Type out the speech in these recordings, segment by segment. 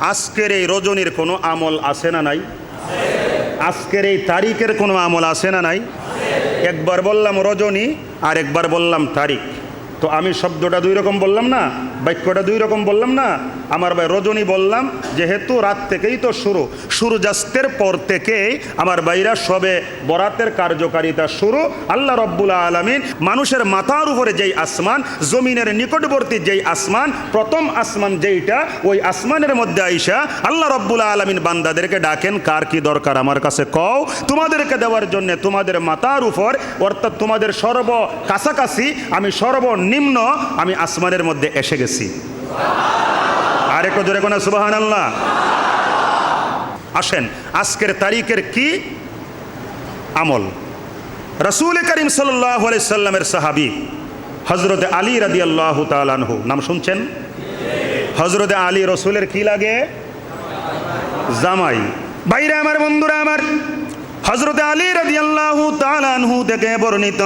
আজকের এই রজনীর কোনো আমল আছে না নাই? আজকের এই তারিখের কোনো আমল আছে না নাই? একবার বললাম রজনী আর একবার বললাম তারিখ। তো আমি শব্দটা দুই রকম বললাম না? বাক্যটা দুই রকম বললাম না? আমার ভাই রজনী বললাম, যেহেতু রাত থেকেই তো শুরু, সূর্যাস্তের পর থেকেই আমার ভাইরা সবে বরাতের কার্যকারিতা শুরু। আল্লাহ রব্বুল আলমিন মানুষের মাথার উপরে যেই আসমান, জমিনের নিকটবর্তী যেই আসমান, প্রথম আসমান যেইটা, ওই আসমানের মধ্যে আইসা আল্লাহ রব্বুল আলমিন বান্দাদেরকে ডাকেন, কার কি দরকার আমার কাছে? কও। তোমাদেরকে দেওয়ার জন্য তোমাদের মাথার উপর, অর্থাৎ তোমাদের সর্ব কাছাকাছি, আমি সর্বনিম্ন আমি আসমানের মধ্যে এসে গেছি। আর একটু জোরে কোনা সুবাহান আল্লাহ আসেন, আজকের তারিখের কি? আমল। রসুল করিম সাল্লামের সাহাবি হজরত আলী রাদি আল্লাহ তালানহু নাম শুনছেন? হজরত আলী রসুলের কি লাগে? জামাই। বাইরে আমার, বন্ধুরা আমার হজরত আলী রাদি আল্লাহ তালানহু থেকে বর্ণিত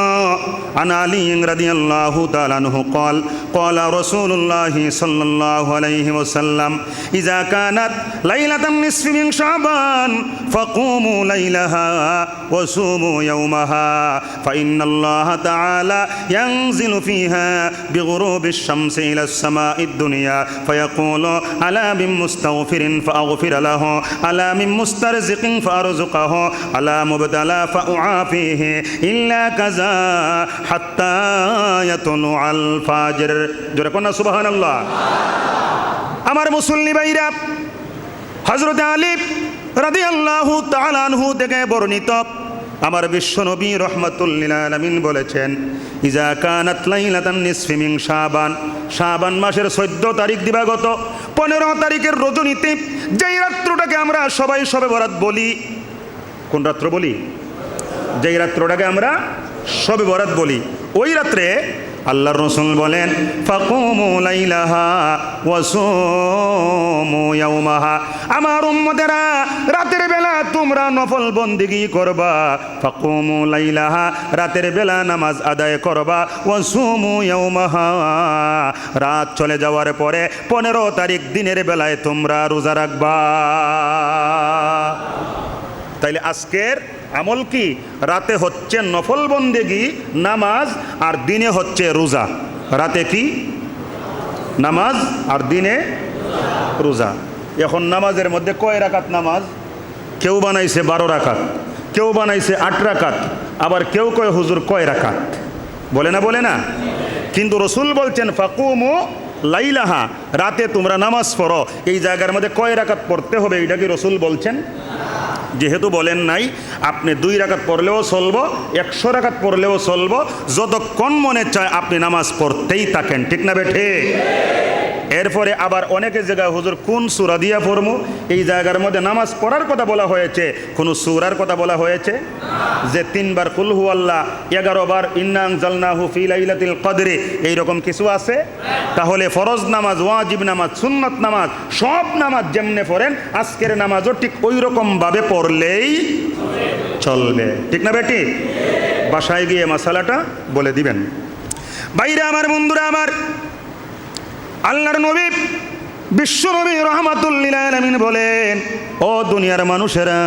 আন আলী রাদি আল্লাহ তালানহু কল قال رسول الله صلى الله عليه وسلم إذا كانت ليلة النصف من شعبان فقوموا ليلها وصوموا يومها فإن الله تعالى ينزل فيها بغروب الشمس إلى السماء الدنيا فيقول ألا من مستغفر فأغفر له ألا من مسترزق فأرزقه ألا مبتلى فأعافيه إلا كذا حتى يطلع الفجر জোরে কন্যা সুবাহান আল্লাহ আমার মুসল্লি ভাইরা হজরত আলিফ রাদি আল্লাহু তালানহু থেকে বর্ণিত আমার বিশ্বনবী রহমতুল্লিল আলমিন বলেছেন ইজা কানাত লাইলাতান নিসফি মিন শাবান শাবান মাসের চোদ্দ তারিখ দিবাগত পনেরো তারিখের রজনীতে যেই রাত্রটাকে আমরা সবাই সবে বরাত বলি কোন রাত্র বলি? যেই রাত্রটাকে আমরা সবে বরাত বলি। ওই রাত্রে আল্লাহর রসুল বলেন আমার উম্মতেরা, রাতের বেলা তোমরা নফল বন্দিগি করবা। ফাকুমু লাইলাহা, রাতের বেলা নামাজ আদায় করবা। ওয়াসুমু ইয়াউমাহা, রাত চলে যাওয়ার পরে পনেরো তারিখ দিনের বেলায় তোমরা রোজা রাখবা। তাইলে আজকের আমল কি? রাতে হচ্ছে নফল বন্দেগি, নামাজ আর দিনে হচ্ছে রোজা। রাতে কি? নামাজ আর দিনে রোজা। এখন নামাজের মধ্যে কয় রাকাত নামাজ? কেউ বানাইছে বারো রাকাত, কেউ বানাইছে আট রাকাত, আবার কেউ কয় হুজুর কয় রাকাত? বলে না বলে না? কিন্তু রসুল বলছেন, ফাকুমু লাইলাহা রাতে তোমরা নামাজ পড়ো। এই জায়গার মধ্যে কয় রাকাত পড়তে হবে এইটা কি রসুল বলছেন? যেহেতু বলেন নাই, আপনি দুই রাখাত পড়লেও চলব, একশো রাখাত পড়লেও চলব, যতক্ষণ মনে চায় আপনি নামাজ পড়তেই থাকেন। ঠিক না বেঠে এরপরে আবার অনেকে জায়গায়, হুজুর, কোন সুরা দিয়া পড়মু? এই জায়গার মধ্যে নামাজ পড়ার কথা বলা হয়েছে। কোনো সুরার কথা বলা হয়েছে? যে তিনবার কুলহু আল্লাহ এগারো বার, ইন্নাং জালনাহু ফি লাইলাতিল কদরে। এইরকম কিছু আছে? তাহলে ফরজ নামাজ, ওয়াজিব নামাজ, সুন্নত নামাজ, সব নামাজ যেমনে পড়েন, আজকের নামাজও ঠিক ওই রকমভাবে পড়লেই চলবে। ঠিক না বেটি? বাসায় গিয়ে মশালাটা বলে দিবেন। বাইরে আমার বন্ধুরা, আমার আল্লাহর নবী বিশ্ব নবী রহমাতুল্লিল আলমিন বলেন ও দুনিয়ার মানুষেরা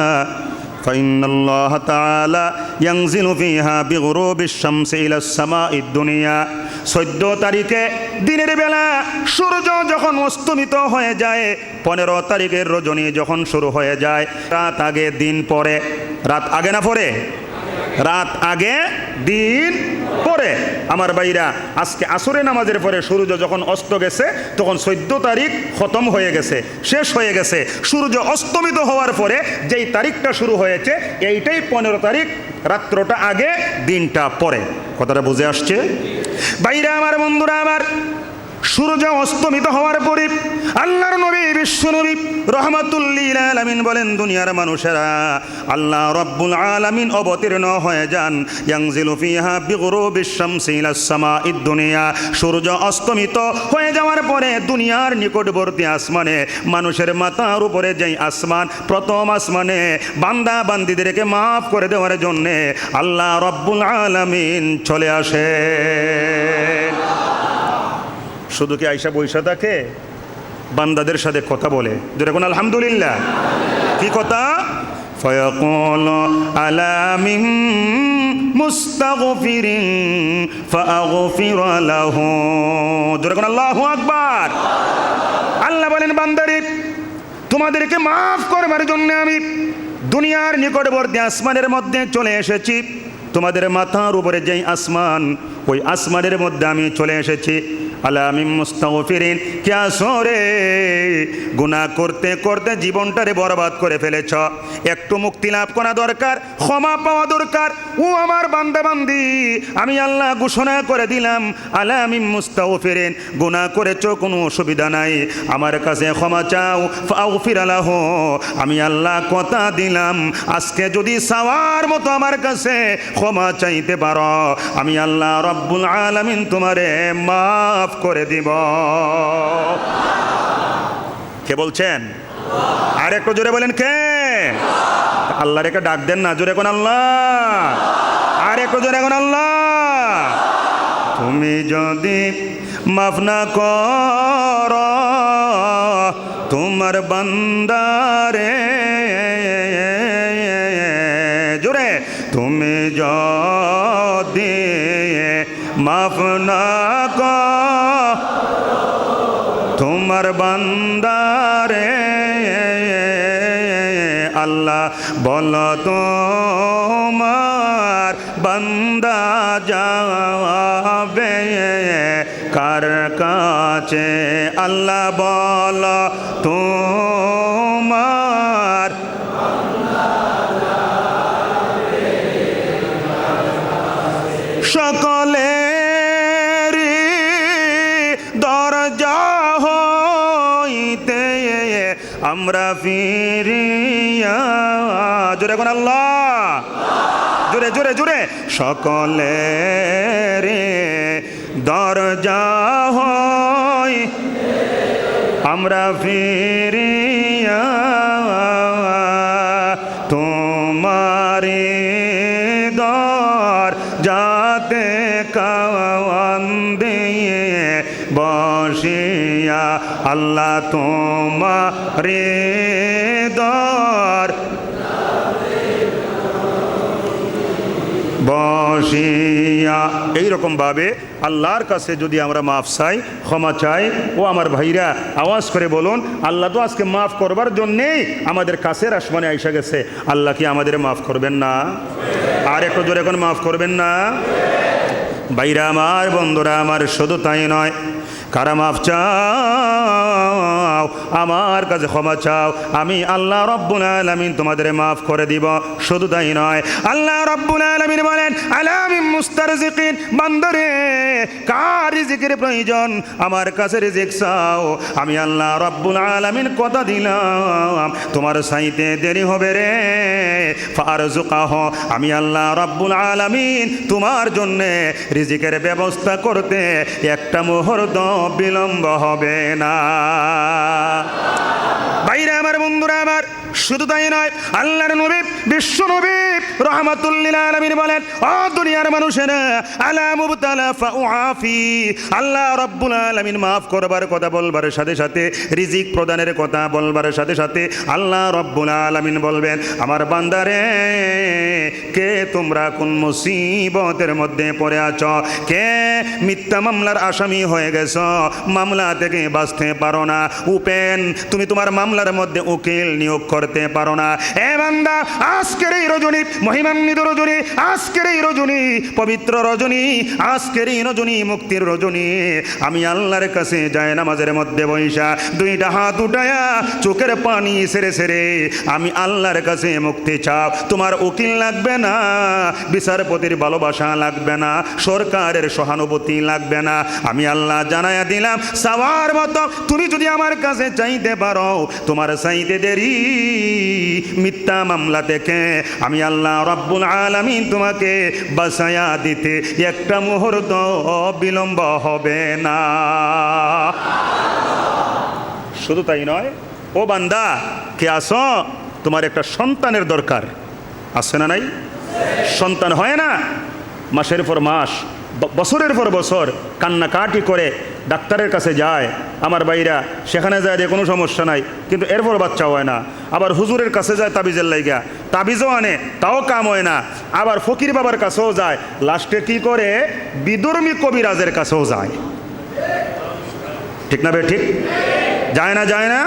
فإن الله تعالى ينزل فيها بغروب الشمس إلى السماء الدنيا চোদ্দ তারিখে দিনের বেলা সূর্য যখন অস্তমিত হয়ে যায় পনেরো তারিখের রজনী যখন শুরু হয়ে যায় রাত আগে দিন পরে রাত আগে না পরে রাত আগে, দিন পরে। আমার ভাইরা, আজকে আসরে নামাজের পরে সূর্য যখন অস্ত গেছে, তখন চোদ্দ তারিখ খতম হয়ে গেছে, শেষ হয়ে গেছে। সূর্য অস্তমিত হওয়ার পরে যেই তারিখটা শুরু হয়েছে, এইটাই পনেরো তারিখ, রাত্রটা আগে, দিনটা পরে। কথাটা বুঝে আসছে? বাইরে আমার বন্ধুরা, আমার সূর্য অস্তমিত হওয়ার পরে আল্লাহর নবী, বিশ্ব নবী রহমাতুল্লিল আলামিন বলেন, দুনিয়ার মানুষেরা আল্লাহ রব্বুল আলামিন অবতীর্ণ হয়ে যান। ইয়াংজিলু ফিহা বিগুরুবিশ শামসি সামাইদ দুনিয়া। সূর্য অস্তমিত হয়ে যাওয়ার পরে দুনিয়ার নিকটবর্তী আসমানে, মানুষের মাথার উপরে যেই আসমান, প্রথম আসমানে বান্দা বান্দিদেরকে মাফ করে দেওয়ার জন্যে আল্লাহ রব্বুল আলামিন চলে আসে শুধু কি আইসা বৈশা থাকে বান্দাদের সাথে কথা বলে যেরকম আলহামদুলিল্লাহ কি কথা فيقول ألا من مستغفر فأغفر له যেরকম আল্লাহ আকবার আল্লাহ বলেন বান্দারি তোমাদেরকে মাফ করবার জন্য আমি দুনিয়ার নিকটবর্তী আসমানের মধ্যে চলে এসেছি তোমাদের মাথার উপরে যেই আসমান ওই আসমানের মধ্যে আমি চলে এসেছি আলামিম মুস্তাগফিরিন। কে আসরে গুনাহ করতে করতে জীবনটারে বরবাদ করে ফেলেছ। একটু মুক্তি লাভ করা দরকার, ক্ষমা পাওয়া দরকার। ও আমার বান্দা বান্দি আমি আল্লাহ ঘোষণা করে দিলাম আলামিম মুস্তাগফিরিন। গুনাহ করেছ, কোনো অসুবিধা নাই। আমার কাছে ক্ষমা চাও, ফাগফির আলাহ আমি আল্লাহ কথা দিলাম, আজকে যদি সাওয়ার মতো আমার কাছে ক্ষমা চাইতে পারো, আমি আল্লাহ রব্বুল আলামিন তোমারে মাফ করে দিব। কে বলছেন? আর একটু জোরে বলেন কে? আল্লাহ রেখে ডাক দেন না, জোরে কোন আল্লাহ। আর একটু জোরে কোন আল্লাহ। তুমি যদি মাফ না কর, তোমার বান্দারে জোরে, তুমি যদি মাফ না তোমার বান্দারে আল্লাহ বল তোমার বান্দা যাবে কার কাছে? আল্লাহ বল তোমার আমরা ফিরিয়া। জোরে কোন আল্লাহ। জোরে জোরে জোরে। সকলে রে দরজা হয়। আমরা ফিরিয়া আল্লাহ তোমারে দর। বসিয়া। এইরকমভাবে আল্লাহর কাছে যদি আমরা মাফ চাই, ক্ষমা চাই, ও আমার ভাইরা, আওয়াজ করে বলুন, আল্লাহ তো আজকে মাফ করবার জন্যেই আমাদের কাছের আসমানে আইসা গেছে। আল্লাহ কি আমাদের মাফ করবেন না? আর একটু জোরে এখন মাফ করবেন না? ভাইরা আমার, বন্ধুরা আমার, শুধু তাই নয় কারা মাফ চাও, আমার কাছে ক্ষমা চাও। আমি আল্লাহ রব্বুল আলামিন তোমাদের মাফ করে দিব। শুধু তাই নয়, আল্লাহ রব্বুল আলামিন বলেন আলামিন মুস্তারজিকিন, বান্দরে, কার রিজিকের প্রয়োজন? আমার কাছে রিজিক চাও। আমি আল্লাহ রব্বুল আলামিন কথা দিলাম, তোমার সাইতে দেরি হবে রে। ফার ফারজুকাহ আমি আল্লাহ রব্বুল আলামিন তোমার জন্যে রিজিকের ব্যবস্থা করতে একটা মুহূর্ত বিলম্ব হবে না। বাইরে আমার বন্ধুরা আমার শুধু তাই নয় আল্লাহর নবী বিশ্ব নবী। রহমাতুল্লিল আলমিন বলেন, ও দুনিয়ার মানুষেরা, আলা মুবতালা ফাউআফি, আল্লাহ রব্বুল আলামিন মাফ করবার কথা বলবার সাথে সাথে, রিজিক প্রদানের কথা বলবার সাথে সাথে আল্লাহ রব্বুল আলামিন বলবেন, আমার বান্দারে, কে তোমরা কোন মুসিবতের মধ্যে পড়ে আছো? কে মিথ্যা মামলার আসামি হয়ে গেছ? মামলা থেকে বাঁচতে পারো না। উপেন, তুমি তোমার মামলার মধ্যে উকিল নিয়োগ করতে পারো না। এ বান্দা, আজকের এই রজনী মহিমান্বিত রজনী, আজকের এই রজনী, পবিত্র রজনী, আজকের এই রজনী, মুক্তির রজনী। আমি আল্লাহর কাছে যায় নামাজের মধ্যে বৈশা, দুইটা হাত উঠায়া চোখের পানি সেরে সেরে আমি আল্লাহর কাছে মুক্তি চাও। তোমার উকিল লাগবে না, বিচারপতির ভালোবাসা লাগবে না, সরকারের সহানুভূতি লাগবে না। আমি আল্লাহ জানায়া দিলাম, সাওয়ার মতো তুমি যদি আমার কাছে চাইতে পারো, তোমার চাইতে দেরি মিথ্যা মামলা থেকে। আমি আল্লাহ রব্বুল আলমী তোমাকে বাসায়া দিতে একটা মুহূর্ত বিলম্ব হবে না। শুধু তাই নয়, ও বান্দা, কে আসো তোমার একটা সন্তানের দরকার। আছে না নাই? সন্তান হয় না? মাসের পর মাস বছরের পর বছর কান্নাকাটি করে ডাক্তারের কাছে যায়। আমার বাইরা সেখানে যায় যে কোনো সমস্যা নাই, কিন্তু এরপর বাচ্চা হয় না। আবার হুজুরের কাছে যায় তাবিজের লাইগা। তাবিজও আনে, তাও কাম হয় না। আবার ফকির বাবার কাছেও যায়। লাস্টে কি করে? বিদর্মী কবিরাজের কাছেও যায়। ঠিক না বে, ঠিক? যায় না যায় না?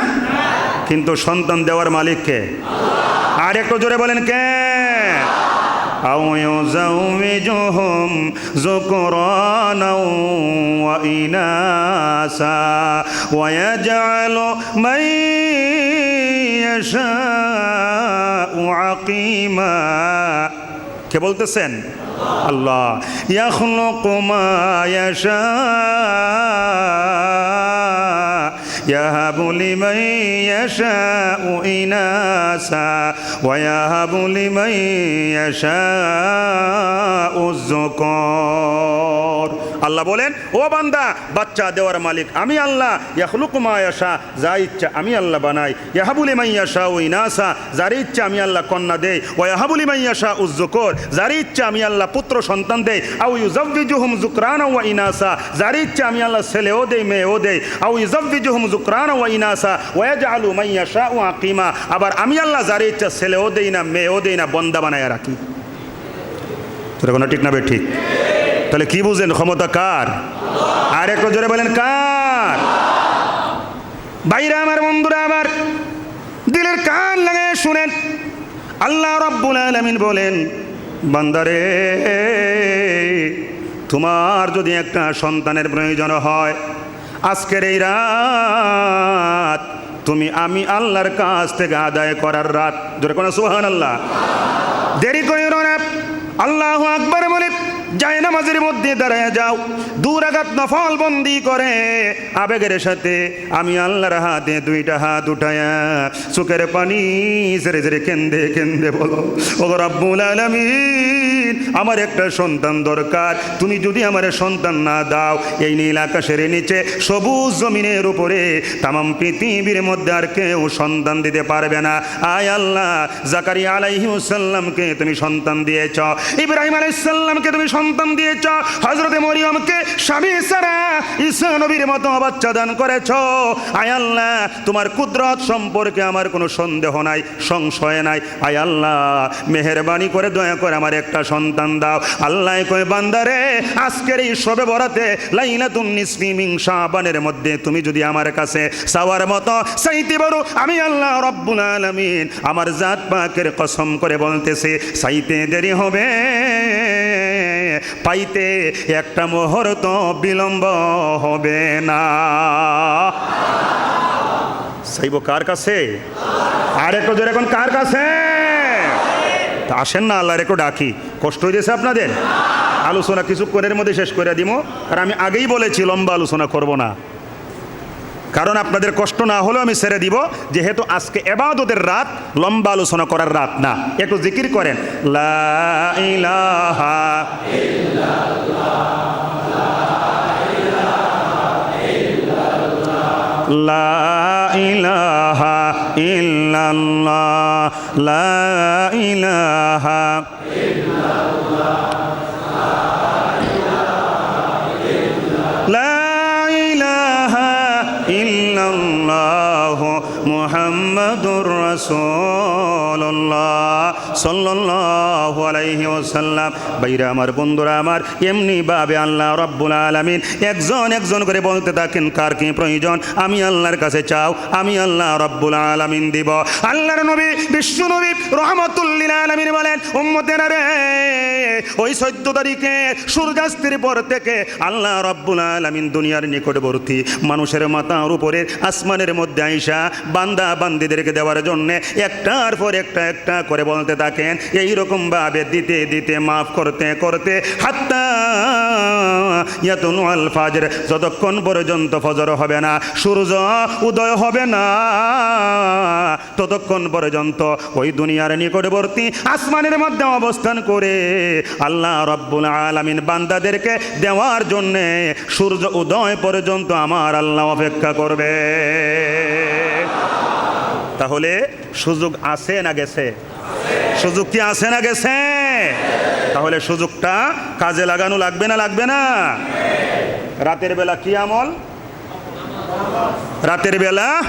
কিন্তু সন্তান দেওয়ার মালিককে আর একটু জোরে বলেন কে? أو يزوجهم ذكرانا وإناثا ويجعل من يشاء عقيما কে বলতেছেন আল্লাহ يخلق ما يشاء يهب لمن يشاء إناثا ويهب لمن يشاء الذكور. আল্লাহ বলেন, ও বান্দা, বাচ্চা দেওয়ার মালিক, আমি আল্লাহ ইয়াখলুকুমা ইয়াশা, যা ইচ্ছা আমি আল্লাহ বানাই। ইয়াহাবুলি মাইয়াশা ও ইনাসা, যার ইচ্ছা আমি আল্লাহ কন্যা দেই। ও ইয়াহাবুলি মাইয়াশা উজ্জকর যার ইচ্ছা আমি আল্লাহ পুত্র সন্তান দেই। আউ ইউজাব্বিজুহুম যুকরানা ওয়া ইনাসা, যার ইচ্ছা আমি আল্লাহ ছেলেও দেই, মেয়েও দেই। আউ ইউজাব্বিজুহুম যুকরানা ওয়া ইনাসা, ওয়া ইয়াজআলু মাইয়াশা ও আকিমা, আবার আমি আল্লাহ যার ইচ্ছা ছেলেও দেই না, মেয়েও দেই না, বন্দা বানায় রাখি। তোরা কোনো ঠিক না বে, ঠিক। তাহলে কি বুঝলেন? ক্ষমতা কার? আর একটু জোরে বলেন, কার? বাইরে আমার, বন্ধুরা আমার, দিলের কান লাগে শুনেন। আল্লাহ রব্বুল আলমিন বলেন, বান্দারে, তোমার যদি একটা সন্তানের প্রয়োজন হয়, আজকের এই রাত তুমি আমি আল্লাহর কাছ থেকে আদায় করার রাত। জোরে কোনো সুহান আল্লাহ দেরি করিও না। আল্লাহ যায় নামাজের মধ্যে দাঁড়ায় যাও। দূর আঘাত নফল বন্দি করে। আবেগের সাথে আমি আল্লাহর হাতে দুইটা হাত উঠায়া চোখের পানি ঝেড়ে ঝেড়ে কেন্দে কেন্দে বলো ও রব্বুল আলামিন, আমার একটা সন্তান দরকার। তুমি যদি আমার সন্তান না দাও, এই নীল আকাশের নিচে সবুজ জমিনের উপরে তামাম পৃথিবীর মধ্যে আর কেউ সন্তান দিতে পারবে না। আয় আল্লাহ, জাকারিয়া আলাইহিসাল্লামকে তুমি সন্তান দিয়েছ। ইব্রাহিম আলাইসাল্লামকে তুমি সন্তান দিয়েছ হজরতে মরিয়মকে স্বামী সারা ঈসা নবীর মতো বাচ্চা দান করেছ। আয় আল্লাহ, তোমার কুদরত সম্পর্কে আমার কোনো সন্দেহ নাই, সংশয় নাই। আয় আল্লাহ, মেহরবানি করে দয়া করে আমার একটা সন্তান দাও। আল্লাহ কয় বান্দারে আজকের এই সবে বরাতে লাইলাতুন নিসফি মিন শাবানের মধ্যে তুমি যদি আমার কাছে সাওয়ার মতো চাইতে পারো, আমি আল্লাহ রব্বুল আলামিন আমার জাত পাকের কসম করে বলতেছে, চাইতে দেরি হবে। পাইতে একটা মুহূর্ত বিলম্ব হবে না। চাইব কার কাছে? আর একটু জোরে এখন কার কাছে? তা আসেন না, আল্লাহর একটু ডাকি। কষ্ট হয়েছে আপনাদের? আলোচনা কিছু কিছুক্ষণের মধ্যে শেষ করে দিব আর আমি আগেই বলেছি, লম্বা আলোচনা করব না। কারণ আপনাদের কষ্ট না হলেও আমি ছেড়ে দিব, যেহেতু আজকে এবাদতের রাত, লম্বা আলোচনা করার রাত না। একটু জিকির করেন, লা ইলাহা লা লা ইল্লাল্লাহ মুহাম্মাদুর রাসূলুল্লাহ সাল্লাল্লাহু আলাইহি ওয়াসাল্লাম। বাইরা আমার, বন্ধুরা আমার, এমনি ভাবে আল্লাহ রব্বুল আলামিন একজন একজন করে বলতে থাকেন, কার কি প্রয়োজন? আমি আল্লাহর কাছে চাও, আমি আল্লাহ রব্বুল আলামিন দিব। আল্লাহর নবী, বিশ্ব নবী রহমতুল্লিল আলামিন বলেন, উম্মতেরা রে ওই চোদ্দ তারিখে সূর্যাস্তের পর থেকে আল্লাহ রব্বুল আলামিন দুনিয়ার নিকটবর্তী মানুষের মাথার উপরে আসমানের মধ্যে আইসা বান্দা বান্দিদেরকে দেওয়ার জন্য একটার পর একটা একটা করে বলতে থাকেন এই রকম ভাবে দিতে দিতে, মাফ করতে করতে, হাত্তা আল ফাজর, যতক্ষণ পর্যন্ত ফজর হবে না, সূর্য উদয় হবে না, ততক্ষণ পর্যন্ত ওই দুনিয়ার নিকটবর্তী আসমানের মধ্যে অবস্থান করে আল্লাহ রব্বুল আলামিন বান্দাদেরকে দেওয়ার জন্যে সূর্য উদয় পর্যন্ত আমার আল্লাহ অপেক্ষা করবে। তাহলে সুযোগ আছে না গেছে? সুযোগ কি আছে না গেছে? তাহলে সুযোগটা কাজে লাগানো লাগবে না লাগবে না? রাতের বেলা কি আমল? রাতের বেলা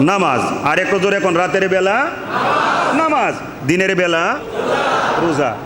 নামাজ। আর একটু জোরে এখন রাতের বেলা নামাজ। দিনের বেলা রোজা।